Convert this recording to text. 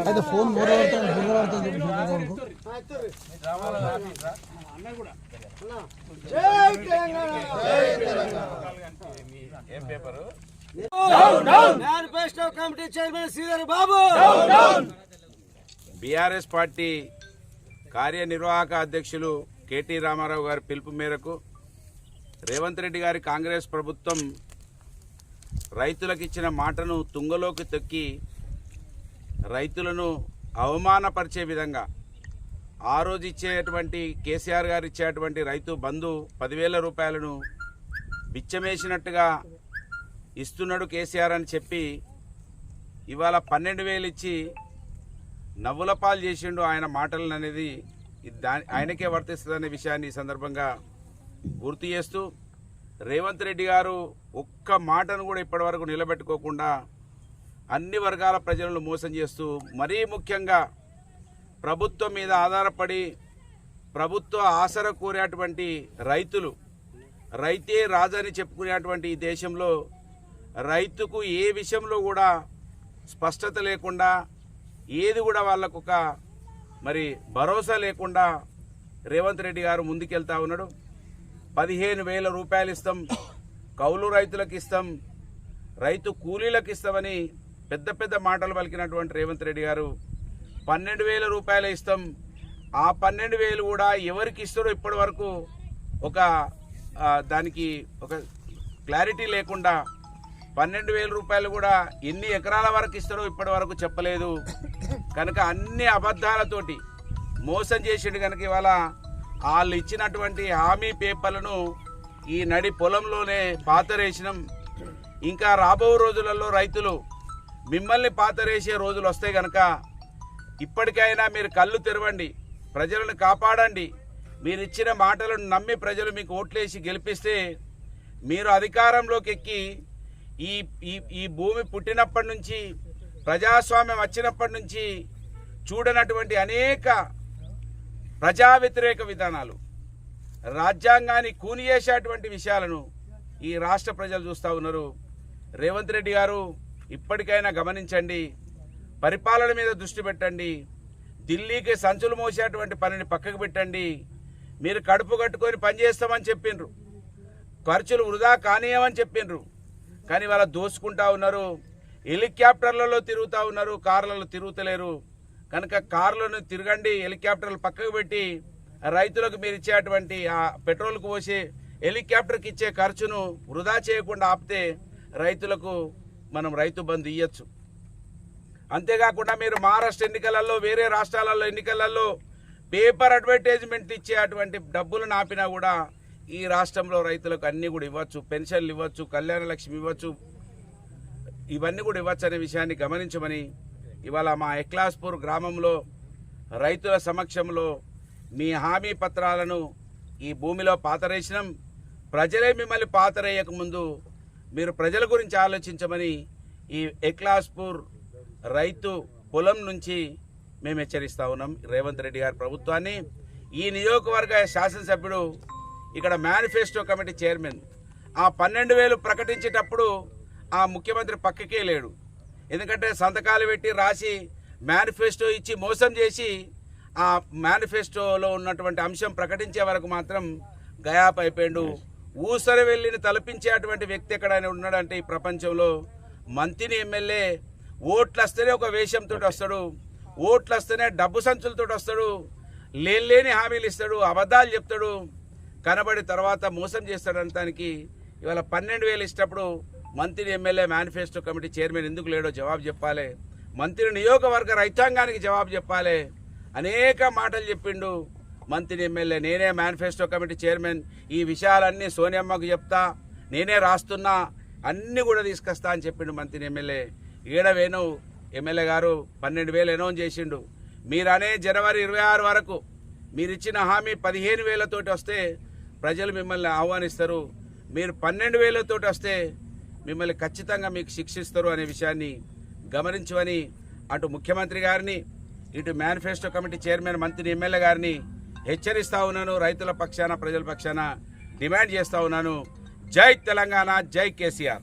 అయితే ఫోన్ మూడు పడుతుంది ఫోన్ పడుతుంది జై Telangana manifesto committee chairman Sridhar Babu BRS party కార్యనిర్వాహక అధ్యక్షులు కేటీ రామారావు గారి పిలుపు మేరకు రేవంత్ రెడ్డి గారి కాంగ్రెస్ ప్రభుత్వం రైతులకు ఇచ్చిన మాటను తుంగలోకి తొక్కి రైతులను అవమానపరిచే విధంగా ఆ రోజు ఇచ్చేటువంటి కేసీఆర్ గారు ఇచ్చేటువంటి రైతు బంధు పదివేల రూపాయలను బిచ్చమేసినట్టుగా ఇస్తున్నాడు కేసీఆర్ అని చెప్పి ఇవాళ పన్నెండు వేలు ఇచ్చి నవ్వుల పాలు చేసిండు ఆయన మాటలను అనేది దాని ఆయనకే వర్తిస్తుందనే విషయాన్ని ఈ సందర్భంగా గుర్తు చేస్తూ రేవంత్ రెడ్డి గారు ఒక్క మాటను కూడా ఇప్పటివరకు నిలబెట్టుకోకుండా అన్ని వర్గాల ప్రజలను మోసం చేస్తూ మరీ ముఖ్యంగా ప్రభుత్వం మీద ఆధారపడి ప్రభుత్వ ఆసర కోరేటువంటి రైతులు రైతే రాజని చెప్పుకునేటువంటి ఈ దేశంలో రైతుకు ఏ విషయంలో కూడా స్పష్టత లేకుండా ఏది కూడా వాళ్ళకు ఒక మరి భరోసా లేకుండా రేవంత్ రెడ్డి గారు ముందుకెళ్తా ఉన్నాడు. పదిహేను వేల రూపాయలు ఇస్తాం. కౌలు రైతులకు ఇస్తాం. రైతు కూలీలకు ఇస్తామని పెద్ద పెద్ద మాటలు పలికినటువంటి రేవంత్ రెడ్డి గారు పన్నెండు వేల రూపాయలు ఇస్తాం. ఆ పన్నెండు వేలు కూడా ఎవరికి ఇస్తారో ఇప్పటి వరకు ఒక దానికి ఒక క్లారిటీ లేకుండా పన్నెండు వేల రూపాయలు కూడా ఎన్ని ఎకరాల వరకు ఇస్తారో ఇప్పటి వరకు చెప్పలేదు. కనుక అన్ని అబద్ధాలతోటి మోసం చేసిండు కనుక ఇవాళ వాళ్ళు ఇచ్చినటువంటి హామీ పేపర్లను ఈ నడి పొలంలోనే పాతరేసినాం. ఇంకా రాబో రోజులలో రైతులు మిమ్మల్ని పాతరేసే రోజులు వస్తే కనుక ఇప్పటికైనా మీరు కళ్ళు తెరవండి ప్రజలను కాపాడండి. మీరు ఇచ్చిన మాటలను నమ్మి ప్రజలు మీకు ఓట్లేసి గెలిపిస్తే మీరు అధికారంలోకి ఎక్కి ఈ ఈ ఈ భూమి పుట్టినప్పటి నుంచి ప్రజాస్వామ్యం వచ్చినప్పటి నుంచి చూడనటువంటి అనేక ప్రజా వ్యతిరేక విధానాలు. రాజ్యాంగాన్ని కూనియేసేటువంటి విషయాలను ఈ రాష్ట్ర ప్రజలు చూస్తూ ఉన్నారు. రేవంత్ రెడ్డి గారు ఇప్పటికైనా గమనించండి పరిపాలన మీద దృష్టి పెట్టండి ఢిల్లీకి సంచులు మోసేటువంటి పనిని పక్కకు పెట్టండి మీరు కడుపు కట్టుకొని పనిచేస్తామని చెప్పిండ్రు. ఖర్చులు వృధా కానీయమని చెప్పిండ్రు. కానీ వాళ్ళ దోసుకుంటా ఉన్నారు హెలికాప్టర్లలో తిరుగుతూ ఉన్నారు కార్లలో తిరుగుతలేరు. కనుక కార్లను తిరగండి హెలికాప్టర్లు పక్కకు పెట్టి రైతులకు మీరు ఇచ్చేటువంటి ఆ పెట్రోల్కు పోసి హెలికాప్టర్కి ఇచ్చే ఖర్చును వృధా చేయకుండా ఆపితే రైతులకు మనం రైతు బంధు ఇయ్యచ్చు. అంతేకాకుండా మీరు మహారాష్ట్ర ఎన్నికలలో వేరే రాష్ట్రాలలో ఎన్నికలలో పేపర్ అడ్వర్టైజ్మెంట్ ఇచ్చే అటువంటి డబ్బులు నాపినా కూడా ఈ రాష్ట్రంలో రైతులకు అన్నీ కూడా ఇవ్వచ్చు. పెన్షన్లు ఇవ్వచ్చు కళ్యాణ లక్ష్మి ఇవ్వచ్చు. ఇవన్నీ కూడా ఇవ్వచ్చు అనే విషయాన్ని గమనించమని ఇవాళ మా ఎక్లాస్పూర్ గ్రామంలో రైతుల సమక్షంలో మీ హామీ పత్రాలను ఈ భూమిలో పాతరేసినాం. ప్రజలే మిమ్మల్ని పాతరేయక ముందు మీరు ప్రజల గురించి ఆలోచించమని ఈ ఎక్లాస్పూర్ రైతు పొలం నుంచి మేము హెచ్చరిస్తా ఉన్నాం. రేవంత్ రెడ్డి గారి ప్రభుత్వాన్ని. ఈ నియోజకవర్గ శాసనసభ్యుడు ఇక్కడ మేనిఫెస్టో కమిటీ చైర్మన్. ఆ పన్నెండు వేలు ప్రకటించేటప్పుడు ఆ ముఖ్యమంత్రి పక్కకే లేడు. ఎందుకంటే సంతకాలు పెట్టి రాసి మేనిఫెస్టో ఇచ్చి మోసం చేసి ఆ మేనిఫెస్టోలో ఉన్నటువంటి అంశం ప్రకటించే వరకు మాత్రం గయాప్ అయిపోయాడు. ఊసర వెళ్ళిని తలపించేటువంటి వ్యక్తి ఎక్కడైనా ఉన్నాడంటే ఈ ప్రపంచంలో మంత్రిని ఎమ్మెల్యే ఓట్లు వస్తేనే ఒక వేషంతో వస్తాడు. ఓట్లు వస్తేనే డబ్బు సంచులతో వస్తాడు. లేని లేని హామీలు ఇస్తాడు. అబద్ధాలు చెప్తాడు. కనబడి తర్వాత మోసం చేస్తాడు చేస్తాడంతానికి ఇవాళ పన్నెండు వేలు ఇచ్చినప్పుడు మంత్రి ఎమ్మెల్యే మేనిఫెస్టో కమిటీ చైర్మన్ ఎందుకు లేడో జవాబు చెప్పాలి. మంత్రి నియోగవర్గ రైతాంగానికి జవాబు చెప్పాలి. అనేక మాటలు చెప్పిండు. మంత్రి ఎమ్మెల్యే నేనే మేనిఫెస్టో కమిటీ చైర్మన్. ఈ విషయాలన్నీ సోనియమ్మకు చెప్తా. నేనే రాస్తున్నా. అన్నీ కూడా తీసుకొస్తా అని చెప్పిండు మంత్రి ఎమ్మెల్యే. ఈడ ఎమ్మెల్యే గారు పన్నెండు వేలు అనౌన్స్ చేసిండు. మీరు అనే జనవరి ఇరవై ఆరు వరకు మీరిచ్చిన హామీ పదిహేను వేలతోటి వస్తే ప్రజలు మిమ్మల్ని ఆహ్వానిస్తారు. మీరు పన్నెండు వేలతోటి వస్తే మిమ్మల్ని ఖచ్చితంగా మీకు శిక్షిస్తారు అనే విషయాన్ని గమనించమని అటు ముఖ్యమంత్రి గారిని ఇటు మేనిఫెస్టో కమిటీ చైర్మన్ మంత్రి ఎమ్మెల్యే గారిని హెచ్చరిస్తా ఉన్నాను. రైతుల పక్షాన ప్రజల పక్షాన డిమాండ్ చేస్తా ఉన్నాను. జై తెలంగాణ జై కేసీఆర్.